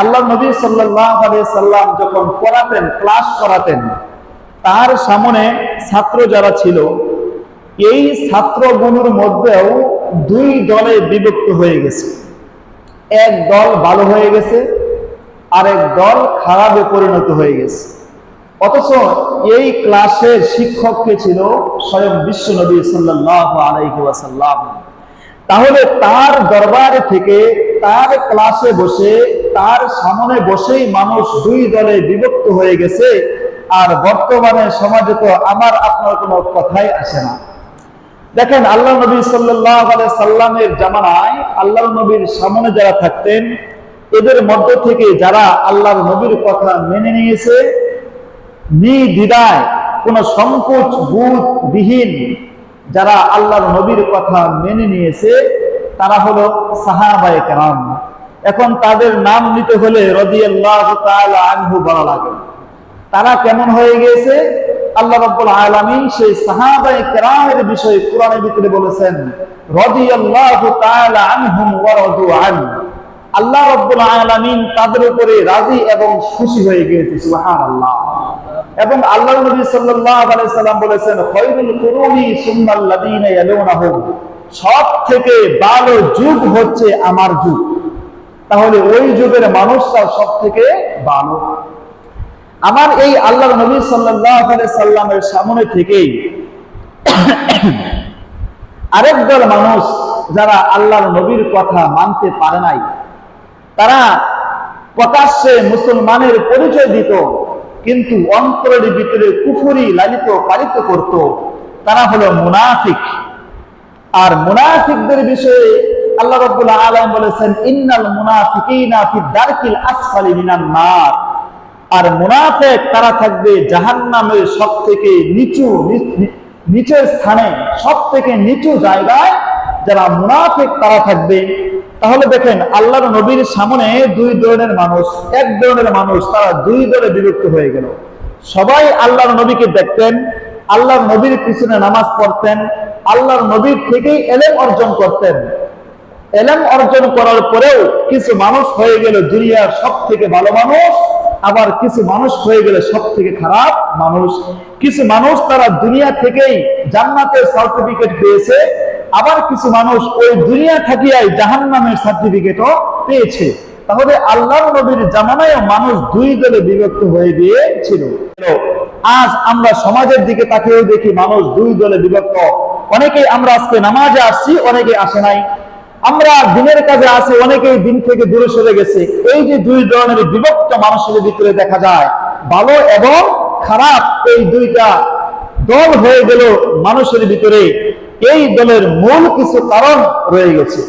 আল্লাহ নবী সাল্লাম যখন পড়াতেন, ক্লাস করাতেন, তার সামনে ছাত্র যারা ছিল, এই ছাত্রগুলোর মধ্যেও দুই দলে বিভক্ত হয়ে গেছে। এক দল ভালো হয়ে গেছে, আরেক দল খারাপে পরিণত হয়ে গেছে। অথচ এই ক্লাসের শিক্ষক কে ছিল? স্বয়ং বিশ্ব নবী সাল্লাল্লাহু আলাইহি ওয়াসাল্লাম। তাহলে তার দরবারে থেকে তার ক্লাসে বসে, তার সামনে বসেই মানুষ দুই দলে বিভক্ত হয়ে গেছে। আর বর্তমানে সমাজে তো আমার আপনার কোনো কথাই আসে না। দেখেন আল্লাহ নবী আলাইহি সাল্লামের জামানায় আল্লাহ নবীর সামনে যারা থাকতেন, এদের মধ্য থেকে যারা আল্লাহর নবীর কথা মেনে নিয়েছে, নির্দ্বিধায় কোন সংকোচ, বোধ বিহীন যারা আল্লাহর নবীর কথা মেনে নিয়েছে, তারা হলো সাহাবায়ে কেরাম। এখন তাদের নাম নিতে হলে রাদিয়াল্লাহু আনহু বলা লাগে। তারা কেমন হয়ে গিয়েছে? আল্লাহ রাব্বুল আলামিন সেই সাহাবায়ে কেরামের বিষয়ে কোরআনের ভিতরে বলেছেন আল্লাহ রাব্বুল আলামিন তাদের উপরে রাজি এবং খুশি হয়ে গিয়েছে, সুবহানাল্লাহ। এবং আল্লাহ নবী সাল্লাম বলেছেন সব থেকে ভালো যুগ হচ্ছে আমার যুগ। তাহলে ওই যুগের মানুষরা সব থেকে ভালো। আমার এই আল্লাহ নবী সাল্লামের সামনে থেকেই আরেক দল মানুষ যারা আল্লাহর নবীর কথা মানতে পারে নাই, তারা প্রকাশ্যে মুসলমানের পরিচয় দিত। কিন্তু অন্তরের ভিতরে কুফুরি লালিত পালিত করত। তারা হলো মুনাফিক। আর মুনাফিকদের বিষয়ে আল্লাহ রাব্বুল আলামিন বলেছেন, ইন্নাল মুনাফিকিনা দারকিল আসফালি মিনান নার। আর মুনাফিক তারা থাকবে জাহান্নামের সব থেকে নিচু নিচের স্থানে সব থেকে নিচু জায়গায় যারা মুনাফিক তারা থাকবে। তাহলে দেখেন, আল্লাহর নবীর সামনে দুই ধরনের মানুষ, এক ধরনের মানুষ, তারা দুই দলে বিভক্ত হয়ে গেল। সবাই আল্লাহর নবীকে দেখতেন, আল্লাহর নবীর পিছনে নামাজ পড়তেন, আল্লাহর নবীর থেকেই এলেম অর্জন করতেন। এলেম অর্জন করার পরেও কিছু মানুষ হয়ে গেল দুনিয়ার সব থেকে ভালো মানুষ, আবার কিছু মানুষ হয়ে গেলে সব থেকে খারাপ মানুষ। কিছু মানুষ তারা দুনিয়া থেকেই জান্নাতের সার্টিফিকেট পেয়েছে আবার কিছু মানুষ ওই দুনিয়া থাকিয়াই জাহান্নামের সার্টিফিকেটও পেয়েছে। তাহলে আল্লাহর নবীর জামানায় মানুষ দুই দলে বিভক্ত হয়ে গিয়েছিল। আজ আমরা সমাজের দিকে তাকিয়েও দেখি মানুষ দুই দলে বিভক্ত। অনেকেই আমরা আজকে নামাজে আসছি অনেকে আসে নাই। আমরা দিনের কাজে আছি, অনেকেই দিন থেকে দূরে সরে গেছে। এই যে দুই ধরনের বিভক্ত মানুষের ভিতরে দেখা যায়, ভালো এবং খারাপ এই দুইটা দল হয়ে গেল মানুষের ভিতরে। এই দলের মূল কিছু কারণ রয়ে গেছে।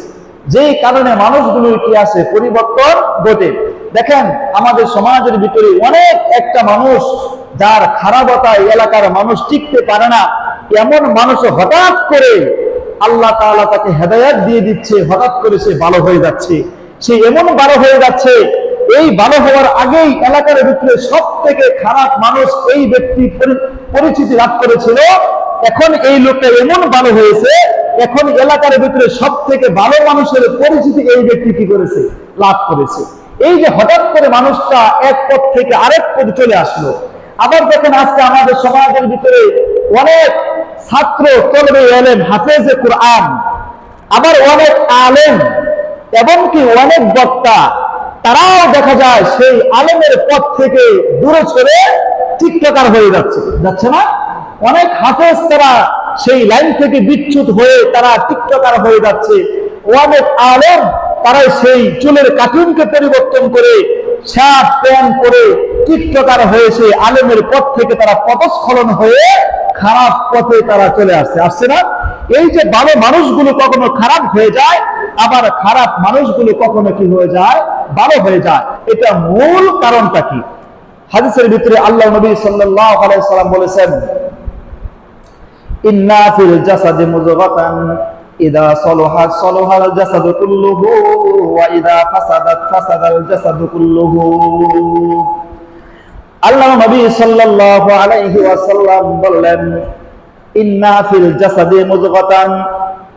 যেই কারণে মানুষগুলোর কি আছে? পরিবর্তন ঘটে। দেখেন, আমাদের সমাজের ভিতরে অনেক একটা মানুষ, যার খারাপতায় এলাকার মানুষ টিকতে পারে না। এমন মানুষ হঠাৎ করে আল্লাহ তাআলা তাকে হেদায়াত দিয়ে দিচ্ছে, হঠাৎ করে সে ভালো হয়ে যাচ্ছে। সে এমন ভালো হয়ে যাচ্ছে, এই ভালো হওয়ার আগেই এলাকার ভিতরে সব থেকে খারাপ মানুষ এই ব্যক্তি পরিচিতি লাভ করেছিল এখন এই লোকটা এমন ভালো হয়েছে, এখন এলাকার ভিতরে সব থেকে ভালো মানুষের পরিচিতি এই ব্যক্তি কি করেছে? লাভ করেছে। এই যে হঠাৎ করে মানুষটা এক পথ থেকে আরেক পথে চলে আসলো, আবার দেখেন আজকে আমাদের সমাজের ভিতরে অনেক ছাত্র তলবে এলেন হাফেজে কোরআন, আবার অনেক আলেম, এমনকি অনেক বক্তা, তারাও দেখা যায় সেই আলেমের পথ থেকে দূরে সরে টিকটকার হয়ে যাচ্ছে। যাচ্ছে না? অনেক হাফেজ তারা সেই লাইন থেকে বিচ্যুত হয়ে তারা টিকটকার হয়ে যাচ্ছে। অনেক আলেম তারা সেই চুলের কার্টুনকে পরিবর্তন করে শার্ট, প্যান্ট টিকটকার হয়েছে আলেমের পথ থেকে তারা পথস্খলন হয়ে খারাপ পথে তারা চলে আসছে। আসছে না? এই যে ভালো মানুষগুলো কখনো খারাপ হয়ে যায়, আবার খারাপ মানুষগুলো কখনো কি হয়ে যায়? ভালো হয়ে যায়। এটা মূল কারণটা কি? হাদিসের ভিতরে আল্লাহ নবী সাল্লাম বলেছেন জাসাদি ইদা আল্লাহ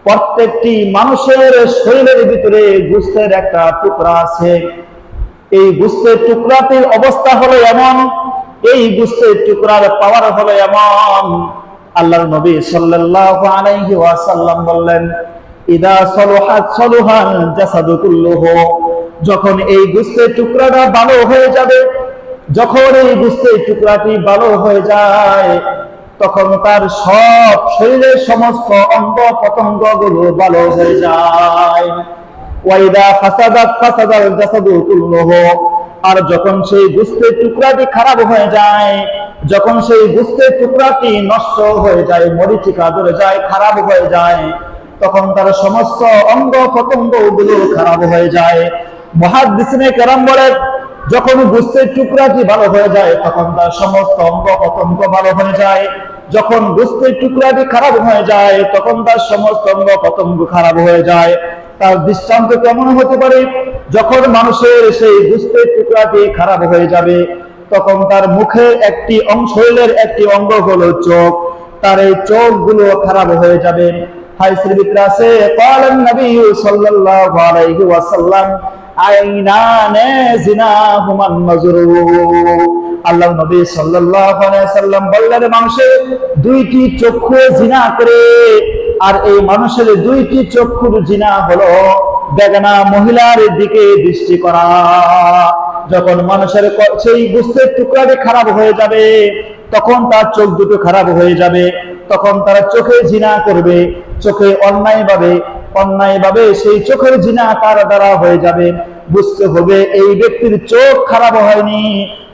প্রত্যেকটি মানুষের শরীরের ভিতরে গোশতের একটা টুকরা আছে। এই গুস্তের টুকরাটির অবস্থা হলো এমন, এই গুস্তের টুকরার পাওয়ার হলো এমন আল্লাহর নবী সাল্লাল্লাহু আলাইহি ওয়াসাল্লাম বললেন, ইদা সলুহাত সলুহাল জাসাদু কুল্লুহু। যখন এই গুস্তের টুকরাটা ভালো হয়ে যাবে, যখন এই গুস্তের টুকরাটি ভালো হয়ে যায়, তখন তার সব শরীরের সমস্ত অঙ্গ প্রত্যঙ্গগুলো ভালো হয়ে যায়। ওয়াইদা ফাসাদাত ফাসাদাল জাসাদু কুল্লুহু। আর যখন সেই গুস্তের টুকরাটি খারাপ হয়ে যায়, যখন সেই গুস্তের টুকরাটি নষ্ট হয়ে যায়, মরিচিকা ধরে যায়, খারাপ হয়ে যায়, তখন তার সমস্ত অঙ্গ প্রত্যঙ্গগুলো খারাপ হয়ে যায়। মহাদিসিনে কেরাম বলেন যখন গুস্তের টুকরাটি ভালো হয়ে যায়, তখন তার সমস্ত অঙ্গ প্রত্যঙ্গ ভালো হয়ে যায়। যখন গুস্তের টুকরাটি খারাপ হয়ে যায়, তখন তার সমস্ত অঙ্গ প্রত্যঙ্গ খারাপ হয়ে যায়। তার দৃষ্টান্ত কেমন হতে পারে? যখন মানুষের সেই দুস্থের টুকরাটি খারাপ হয়ে যাবে, তখন তার মুখের একটি অংশ শরীরের একটি অঙ্গ হলো চোখ। তার এই চোখগুলো খারাপ হয়ে যাবে। কালেন নবী সাল্লাল্লাহু আলাইহি ওয়াসাল্লাম আল্লাহ নবী বললেন, মানুষের দুইটি চক্ষু জিনা করে আর এই মানুষের দুইটি চক্ষুর জিনা হলো বেগানা মহিলার দিকে দৃষ্টি করা। যখন মানুষের সেই বুঝতে টুকরাটি খারাপ হয়ে যাবে, তখন তার চোখ দুটো খারাপ হয়ে যাবে, তখন তারা চোখে জিনা করবে, চোখে অন্যায় ভাবে অন্যায় ভাবে সেই চোখের জিনা তার দ্বারা হয়ে যাবে। বুঝতে হবে, এই ব্যক্তির চোখ খারাপ হয়নি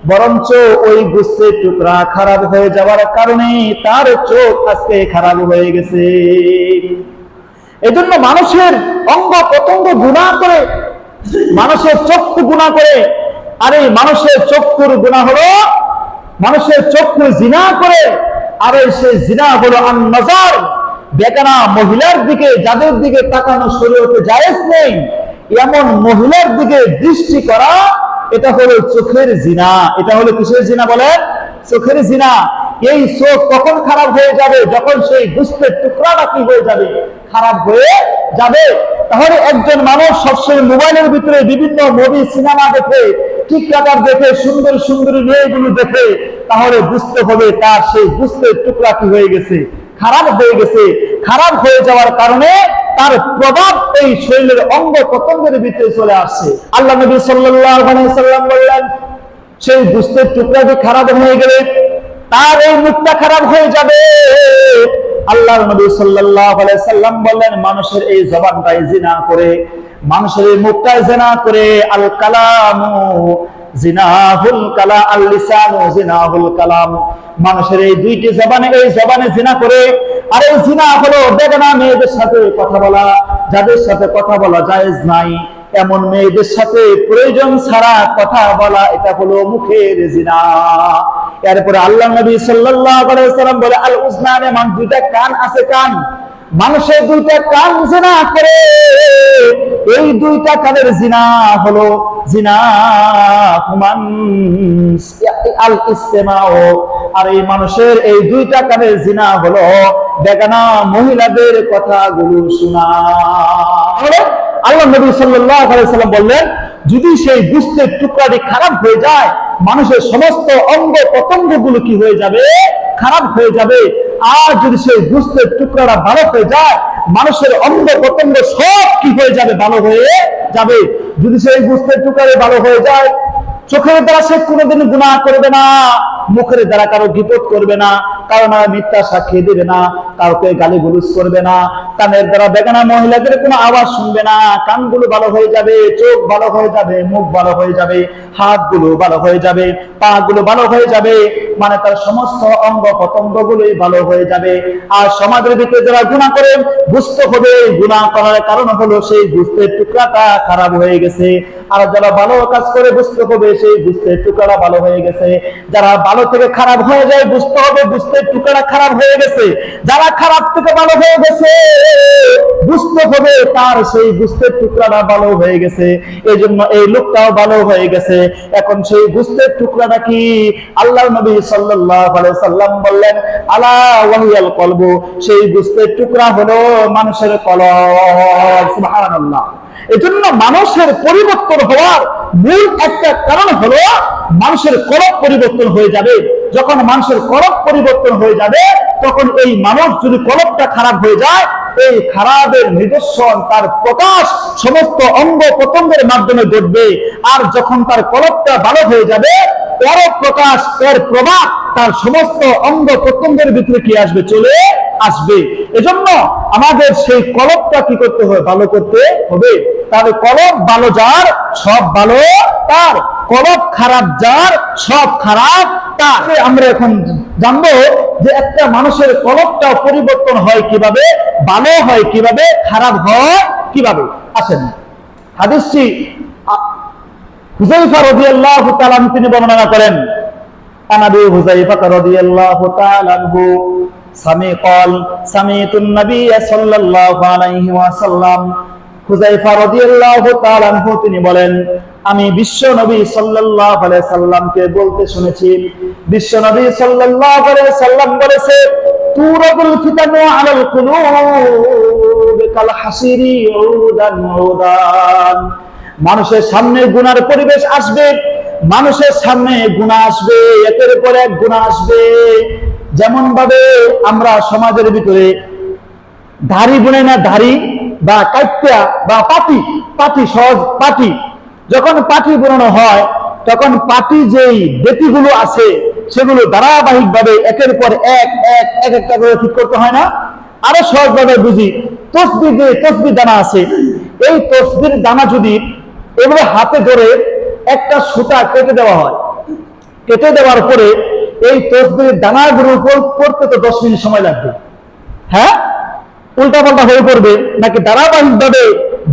বরঞ্চ ওই বুঝতে টুকরা খারাপ হয়ে যাওয়ার কারণে তার চোখ আজকে খারাপ হয়ে গেছে। এজন্য মানুষের অঙ্গ প্রত্যঙ্গ গুণা করে, মানুষের চক্ষু গুণা করে, আর এই মানুষের চক্ষুর গুণা হলো, মানুষের চক্ষু জিনা করে, আর সেই জিনা হলো আন নজর বেকানা মহিলার দিকে, যাদের দিকে তাকানো শরীয়তে জায়েজ নেই, এমন মহিলার দিকে দৃষ্টি করা এটা হলো চোখের জিনা। এটা হলো কিসের জিনা বলেন চোখের জিনা। এই চোখ কখন খারাপ হয়ে যাবে? যখন সেই গুস্তের টুকরাটা কি হয়ে যাবে? খারাপ হয়ে যাবে। তাহলে একজন মানুষ সবসময় মোবাইলের ভিতরে বিভিন্ন মুভি সিনেমা দেখে, টিকটাকার দেখে, সুন্দর সুন্দর মেয়েগুলো দেখে, তাহলে বুঝতে হবে তার সেই গুস্তের টুকরা কি হয়ে গেছে? খারাপ হয়ে গেছে। খারাপ হয়ে যাওয়ার কারণে তার প্রভাব এই শরীরের অঙ্গ প্রত্যঙ্গের ভিতরে চলে আসছে। আল্লাহ নবী সাল্লাম বললেন, সেই গুস্তের টুকরাটি খারাপ হয়ে গেলে, তার এই মুখটা খারাপ হয়ে যাবে। আল্লাহ নবী সাল্লাম বললেন, মানুষের এই জবানটাই জিনা করে, মানুষের এই মুখটাই জিনা করে আল কালামু জিনাহুল কালা আল লিসানু জিনাহুল কালাম। মানুষের এই দুইটি জবানে, এই জবানে জিনা করে, আর এই জিনা হলো বেগানা মেয়েদের সাথে কথা বলা। যাদের সাথে কথা বলা জায়েজ নাই, এমন মেয়েদের সাথে প্রয়োজন ছাড়া কথা বলা, এটা হলো মুখের জিনা। এরপরে আল্লাহ নবী সাল্লাল্লাহু আলাইহি সাল্লাম বলে আল উজনানে মান, দুইটা কান আছে কান। মানুষের দুইটা কান জিনা করে। এই দুইটা কানের জিনা হলো জিনা হুমান আল ইস্তেমাও আর এই মানুষের এই দুইটা কানের জিনা হলো বেগানা মহিলাদের কথাগুলো শোনা। আল্লাহ নবী সাল্লাম বললেন যদি সেই বুঝতে টুকরাটি খারাপ হয়ে যায়, মানুষের সমস্ত অঙ্গ প্রত্যঙ্গগুলো কি হয়ে যাবে? খারাপ হয়ে যাবে। আর যদি সেই বুঝতে টুকরাটা ভালো হয়ে যায়, মানুষের অঙ্গ প্রত্যঙ্গ সব কি হয়ে যাবে? ভালো হয়ে যাবে। যদি সেই বুঝতে টুকরাটি ভালো হয়ে যায়, চোখের দ্বারা সে কোনোদিন গুণা করবে না। মুখের দ্বারা কারও বিপদ করবে না, কারও না মিথ্যা সাক্ষী দেবে না, কাউকে গালি গুলুস করবে না, কানের দ্বারা বেগানা মহিলাদের কোনো আওয়াজ শুনবে না, কানগুলো ভালো হয়ে যাবে, চোখ ভালো হয়ে যাবে, মুখ ভালো হয়ে যাবে, হাতগুলো ভালো হয়ে যাবে পা গুলো ভালো হয়ে যাবে মানে তার সমস্ত অঙ্গ প্রত্যঙ্গ গুলোই ভালো হয়ে যাবে। আর সমাজের ভিতরে যারা গুণা করে, বুঝতে হবে গুণা করার কারণ হলো সেই বুঝতে টুকরাটা খারাপ হয়ে গেছে। আর যারা ভালো কাজ করে, বুঝতে হবে সেই বুঝতে টুকরাটা ভালো হয়ে গেছে। যারা ভালো থেকে খারাপ হয়ে যায়, বুঝতে হবে, বুঝতে টুকরা খারাপ হয়ে গেছে। যারা খারাপ থেকে ভালো হয়ে গেছে, বুঝতে হবে তার সেই বুঝতে টুকরাটা ভালো হয়ে গেছে। এই জন্য এই লোকটাও ভালো হয়ে গেছে। এখন সেই বুঝতে টুকরাটা কি? আল্লাহ নবী আলাইহি সাল্লাম বললেন, আলা ওয়াহিয়াল কলবু? সেই বুঝতে টুকরা হলো মানুষের কলব সুবহানাল্লাহ। এজন্য মানুষের পরিবর্তন হওয়ার মূল একটা কারণ হলো মানুষের করক পরিবর্তন হয়ে যাবে। যখন মানুষের করক পরিবর্তন হয়ে যাবে, তখন এই মানুষ যদি কলকটা খারাপ হয়ে যায়, এই খারাপের নিদর্শন, তার প্রকাশ সমস্ত অঙ্গ প্রত্যঙ্গের মাধ্যমে ঘটবে। আর যখন তার কলকটা ভালো হয়ে যাবে এর প্রকাশ এর প্রভাব তার সমস্ত অঙ্গ প্রত্যঙ্গের ভিতরে কি আসবে? চলে আসবে। এজন্য আমাদের সেই কলকটা কি করতে হবে? ভালো করতে হবে। তাহলে কলক ভালো যার, সব ভালো তার। কলক খারাপ যার, সব খারাপ তার। আমরা এখন জানব যে একটা মানুষের কলকটা পরিবর্তন হয় কীভাবে? ভালো হয় কীভাবে? খারাপ হয় কীভাবে? আসেন। হাদিসটি হুজাইফা রবি আল্লাহ তিনি বর্ণনা করেন আনাবি হুজাইফা রবি আল্লাহ সামি কল সামি সাল্লাল্লাহু আলাইহি ওয়াসাল্লাম। হুজাইফা তিনি বলেন, আমি বিশ্ব নবী সাল্লাল্লাহু আলাইহি সাল্লামকে বলতে শুনেছি, বিশ্ব নবী সাল্লাল্লাহু আলাইহি সাল্লাম বলেছে তুরাবুল ফিতানু আলাল কুলুব কাল হাসিরি উদান উদান। মানুষের সামনে গুনার পরিবেশ আসবে, মানুষের সামনে গুণা আসবে, একের পর এক গুণা আসবে। যেমন ভাবে আমরা সমাজের ভিতরে ধারি বুনে না ধারি বা কাইত্যা বা পাটি পাটি সহজ পাটি, যখন পাটি বোনানো হয়, তখন পাটি যেই বেতিগুলো আছে, সেগুলো ধারাবাহিক ভাবে একের পর এক এক এক একটা করে ঠিক করতে হয় না। আরও সহজভাবে বুঝি তসবি যে তসবি দানা আছে, এই তসবির দানা যদি এভাবে হাতে ধরে একটা সুতা কেটে দেওয়া হয়। কেটে দেওয়ার পরে এই তসবির দানাগুলোর উপর পড়তে তো দশ মিনিট সময় লাগবে। হ্যাঁ? উল্টা পাল্টা হয়ে পড়বে, নাকি ধারাবাহিক ভাবে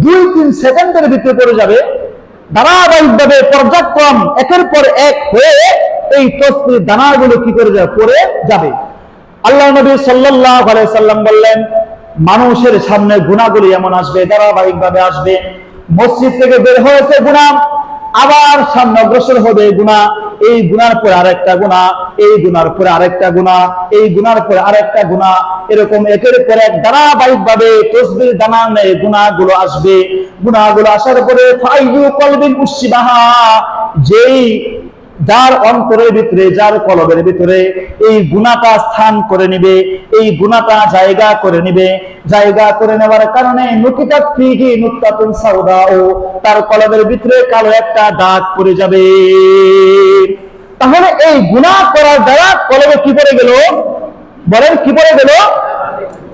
দুই তিন সেকেন্ডের ভিতরে পড়ে যাবে? ধারাবাহিক ভাবে পর্যায়ক্রম একের পর এক হয়ে এই তসবির দানাগুলো কি করে যাবে পড়ে যাবে। আল্লাহ নবী আলাইহি সাল্লাম বললেন, মানুষের সামনে গুণাগুলি এমন আসবে ধারাবাহিক ভাবে আসবে। মসজিদ থেকে বের হয়েছে গুণা আবার সামনে অগ্রসর হবে গুণা এই গুনার পরে আরেকটা গুণা এই গুনার পরে আরেকটা গুণা এই গুনার পরে আরেকটা গুণা এরকম একের পর এক ধারাবাহিক ভাবে তসবির দানা নেই গুণাগুলো আসবে। গুণাগুলো আসার পরে ফাইজু কলবিন উসিবাহা যেই যার অন্তরের ভিতরে, যার কলবের ভিতরে এই গুণাটা স্থান করে নিবে, এই গুণাটা জায়গা করে নিবে। জায়গা করে নেওয়ার কারণে তার কলবের ভিতরে কালো একটা দাগ পড়ে যাবে। তাহলে এই গুনাহ করার দ্বারা কলবে কি পড়ে গেল? বলেন, কি পড়ে গেল?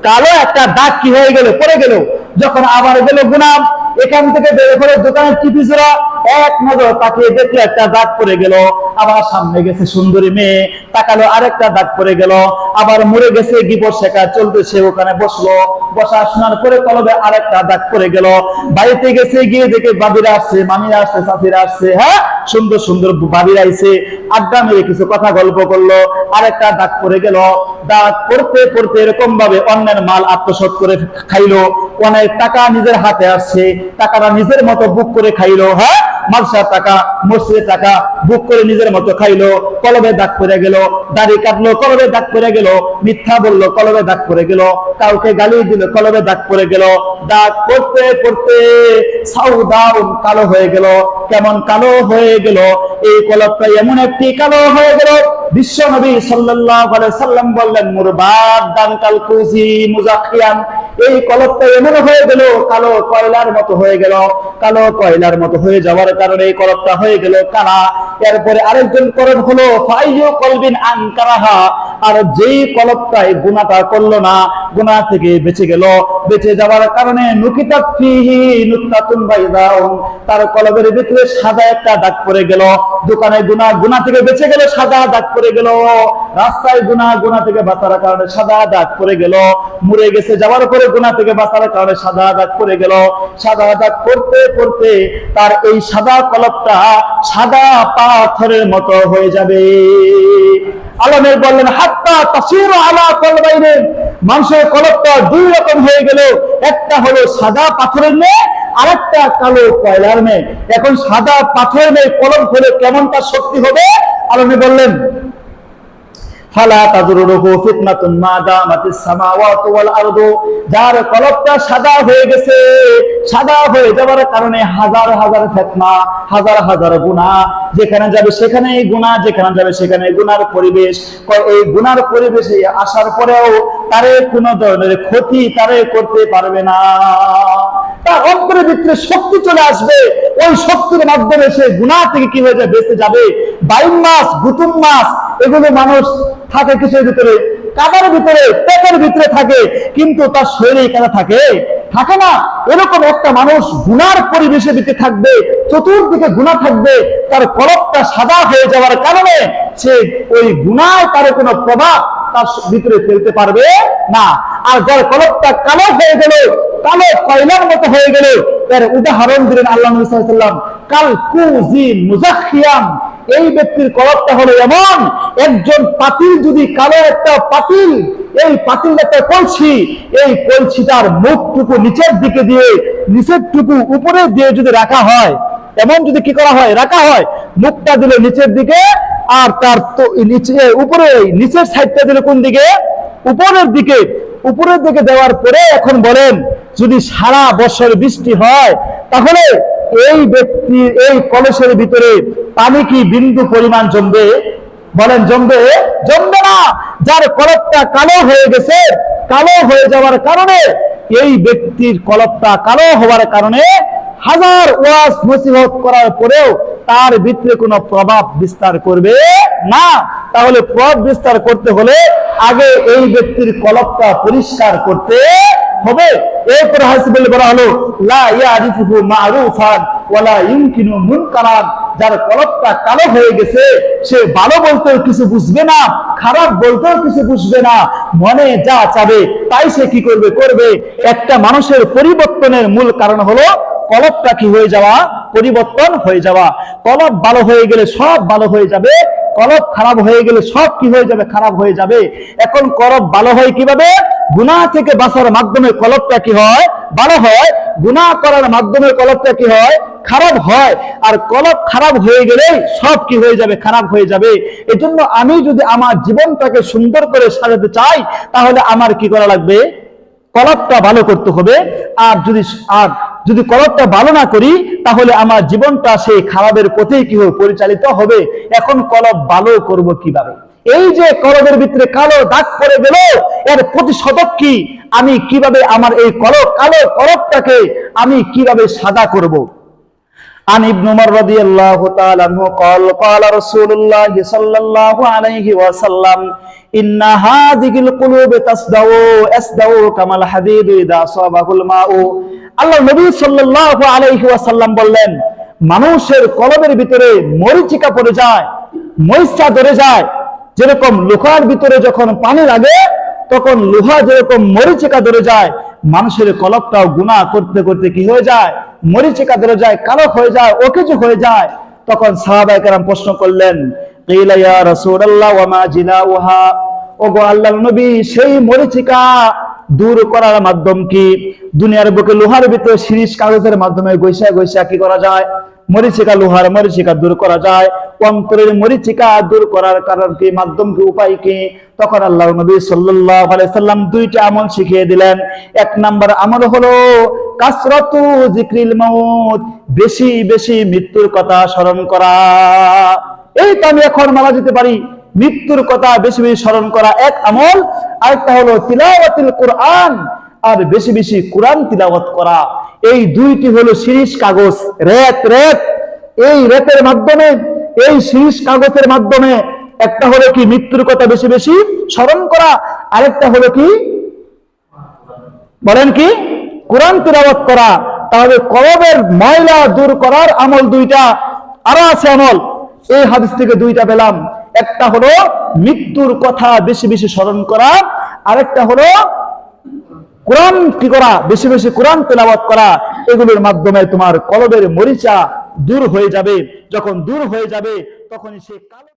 কালো একটা দাগ কি হয়ে গেল? পড়ে গেল। যখন আবার গেল গুনাম এখান থেকে বের করে দোকানের টিপিসরা এক নজর তাকিয়ে দেখল একটা দাগ পড়ে গেল। আবার সামনে গেছে সুন্দরী মেয়ে, তাকালো আরেকটা দাগ পড়ে গেল। আবার মরে গেছে গিবর শেখা, চলতেছে ওখানে বসল। বসা শোনার পরে কলবে আরেকটা দাগ পড়ে গেল। বাড়িতে গেছে, গিয়ে দেখে বাবিরা আসছে মামিরা আসছে চাষিরা আসছে হ্যাঁ? সুন্দর সুন্দর বাবিরা আইছে। আড্ডা মেরে কিছু কথা গল্প করল। আরেকটা দাগ পড়ে গেল। দাগ পড়তে পড়তে এরকম ভাবে অন্যের মাল আত্মসাৎ করে খাইলো। অনেক টাকা নিজের হাতে আসছে। টাকাটা নিজের মতো বুক করে খাইলো হ্যাঁ? মালসার টাকা, মসজিদের টাকা বুক করে নিজের মতো খাইলো কলবে দাগ পড়ে গেল, দাড়ি কাটলো কলবে দাগ পড়ে গেল, মিথ্যা বলল কলবে দাগ পড়ে গেল, কাউকে গালি দিল কলবে দাগ পড়ে গেল, দাগ পড়তে পড়তে সাউদাউন কালো হয়ে গেল কেমন কালো হয়ে গেল, এই কলবটা এমন একটি কালো হয়ে গেল। বিশ্ব নবী সাল্লাল্লাহু সাল্লাম বললেন, মুরবাদ দান কাল কুজি মুজাখিয়ান এই কলবটা এমন হয়ে গেল, কালো কয়লার মতো হয়ে গেল, কালো কয়লার মতো হয়ে যাওয়ার কারণে এই কলবটা হয়ে গেল। কালা এরপরে আরেকজন কলব হলো ফাইয়ু কলবিন আনকারাহা, আর যেই কলবটাই গুনাহটা করল না, গুনাহ থেকে বেঁচে গেল। বেঁচে যাওয়ার কারণে নুকিতা ফিহি নুকতাতুন বাইদাউন, তার কলবের ভিতরে সাদা একটা দাগ পড়ে গেল। দোকানে গুনাহ গুনাহ থেকে বেঁচে গেল সাদা দাগ পড়ে গেল। রাস্তায় গুনাহ গুনাহ থেকে বাঁচার কারণে সাদা দাগ পড়ে গেল। মরে গেছে যাওয়ার পরে গুনাহ থেকে বাঁচার কারণে সাদা দাগ পড়ে গেল। সাদা দাগ পড়তে পড়তে তার এই সাদা কলবটা সাদা পাথরের মতো হয়ে যাবে। আলমের বললেন, হাত্তা তাসিরু আলা কলবাইনে। মানুষের কলবটা দুই রকম হয়ে গেল। একটা হলো সাদা পাথরের মেয়ে আরেকটা কালো কয়লার মেয়ে এখন সাদা পাথরের মেয়ে কলম হলে কেমন তার শক্তি হবে? নবী বললেন যেখানে যাবে যেখানে যাবে সেখানে পরিবেশ। এই গুনার পরিবেশে আসার পরেও তারে কোনো ধরনের ক্ষতি তারে করতে পারবে না। তার অন্তরের ভিতরে শক্তি চলে আসবে। ওই শক্তির মাধ্যমে সে গুনাহ থেকে কি হয়ে যাবে বেঁচে যাবে? বাইন মাস গুতুম মাস এগুলো মানুষ থাকে কিসের ভিতরে? কাদার ভিতরে, পেটের ভিতরে থাকে। কিন্তু তার শরীরে কেন থাকে? থাকে না। এরকম একটা মানুষ গুনার পরিবেশে দিতে থাকবে, চতুর্দিকে গুণা থাকবে, তার কলপটা সাদা হয়ে যাওয়ার কারণে সে ওই গুনায় তার কোনো প্রভাব তার ভিতরে ফেলতে পারবে না। আর যার কলপটা কালো হয়ে গেল, কালো কয়লার মতো হয়ে গেল, এর উদাহরণ দিলেন আল্লাহ নবী কাল কুজি মুজাখিয়াম এই ব্যক্তির কলবটা হলো এমন, একজন পাতিল যদি কালো একটা পাতিল, এই পাতিল একটা কলছি, এই কলছিটার মুখটুকু নিচের দিকে দিয়ে নিচের টুকু উপরে দিয়ে যদি রাখা হয়, এমন যদি কি করা হয়, রাখা হয়, মুখটা দিলে নিচের দিকে আর তার নিচে উপরে নিচের সাইডটা দিলে কোন দিকে? উপরের দিকে। উপরের দিকে দেওয়ার পরে এখন বলেন, যদি সারা বছর বৃষ্টি হয়, তাহলে এই ব্যক্তি, এই কলসের ভিতরে পানি কি বিন্দু পরিমাণ জমবে? বলেন জমবে? জমবে না। যার কলপটা কালো হয়ে গেছে, কালো হয়ে যাওয়ার কারণে এই ব্যক্তির কলপটা কালো হওয়ার কারণে হাজার ওয়াজ নসিহত করার পরেও তার ভিতরে কোনো প্রভাব বিস্তার করবে না। তাহলে প্রভাব বিস্তার করতে হলে আগে এই ব্যক্তির কলপটা পরিষ্কার করতে হবে। এরপর হাসিবুল বলা হলো যার কলপটা কালো হয়ে গেছে, সে ভালো বলতেও কিছু বুঝবে না, খারাপ বলতেও কিছু বুঝবে না। মনে যা চাবে, তাই সে কি করবে? করবে। একটা মানুষের পরিবর্তনের মূল কারণ হলো কলপটা কি হয়ে যাওয়া? পরিবর্তন হয়ে যাওয়া। কলপ ভালো হয়ে গেলে সব ভালো হয়ে যাবে। কলপ খারাপ হয়ে গেলে সব কি হয়ে যাবে? খারাপ হয়ে যাবে। এখন কলপ ভালো হয় কীভাবে? গুনাহ থেকে বাঁচার মাধ্যমে কলপটা কি হয়? ভালো হয়। গুনাহ করার মাধ্যমে কলপটা কি হয়? খারাপ হয়। আর কলপ খারাপ হয়ে গেলে সব কি হয়ে যাবে? খারাপ হয়ে যাবে। এজন্য আমি যদি আমার জীবনটাকে সুন্দর করে সাজাতে চাই, তাহলে আমার কি করা লাগবে? কলপটা ভালো করতে হবে আর যদি আর যদি কলপটা ভালো না করি তাহলে আমার জীবনটা সেই খারাপের পথেই কি হবে পরিচালিত হবে এখন কলপ ভালো করব কিভাবে এই যে কলবের ভিতরে কালো দাগ পড়ে গেল এর প্রতিশোধক কি আমি কিভাবে আমার এই কলব কালো কলবটাকে আমি কিভাবে সাদা করব عن ابن عمر رضي الله تعالى عنه قال قال رسول الله صلى الله عليه وسلم ইন্না কুলুবে কামাল ইদা সাবাহুল মাউ। আল্লাহ নবী সাল্লাল্লাহু আলাইহি ওয়াসাল্লাম বললেন, মানুষের কলবের ভিতরে মরিচিকা পড়ে যায়, মরিচা ধরে যায়। যেরকম লোহার ভিতরে যখন পানি লাগে, তখন লোহা যেরকম মরিচিকা ধরে যায়, মানুষের কলবটাও গুণা করতে করতে কি হয়ে যায়? মরিচিকা ধরে যায় কালো হয়ে যায় ও কিছু হয়ে যায়। তখন সাহাবাহাম প্রশ্ন করলেন কিলা ইয়া রাসূলুল্লাহ ওয়া মা জিনাউহা ওগো নবী, সেই মরিচিকা দূর করার মাধ্যম কি? দুনিয়ার বুকে লোহার ভিতরে কাগজের মাধ্যমে গৈসা গৈসা কি করা যায়? মরিচিকা লোহার মরিচিকা দূর করা যায়। অন্তরের মরিচিকা দূর করার কারণ কি, মাধ্যম কি, উপায় কি? তখন আল্লাহ নবী আলাইহি সাল্লাম দুইটা আমল শিখিয়ে দিলেন। এক নাম্বার আমল হলো কাসরাতু জিক্রিল মাউত, বেশি বেশি মৃত্যুর কথা স্মরণ করা। এই তো আমি এখন মারা যেতে পারি। মৃত্যুর কথা বেশি বেশি স্মরণ করা এক আমল। আরেকটা হলো তিলাওয়াতিল কোরআন, আর বেশি বেশি কোরআন তিলাওয়াত করা। এই দুইটি হলো শিরিষ কাগজ, রেত রেত। এই রেতের মাধ্যমে, এই শিরিষ কাগজের মাধ্যমে একটা হলো কি মৃত্যুর কথা বেশি বেশি স্মরণ করা, আরেকটা হলো কি বলেন কি কোরআন তিলাওয়াত করা। তাহলে কলবের ময়লা দূর করার আমল দুইটা। আরও আছে আমল। এই হাদিস থেকে দুইটা পেলাম। একটা হলো মৃত্যুর কথা বেশি বেশি স্মরণ করা, আরেকটা হলো কোরআন কি করা, বেশি বেশি কোরআন তেলাওয়াত করা। এগুলোর মাধ্যমে তোমার কলবের মরিচা দূর হয়ে যাবে। যখন দূর হয়ে যাবে তখন সে কালো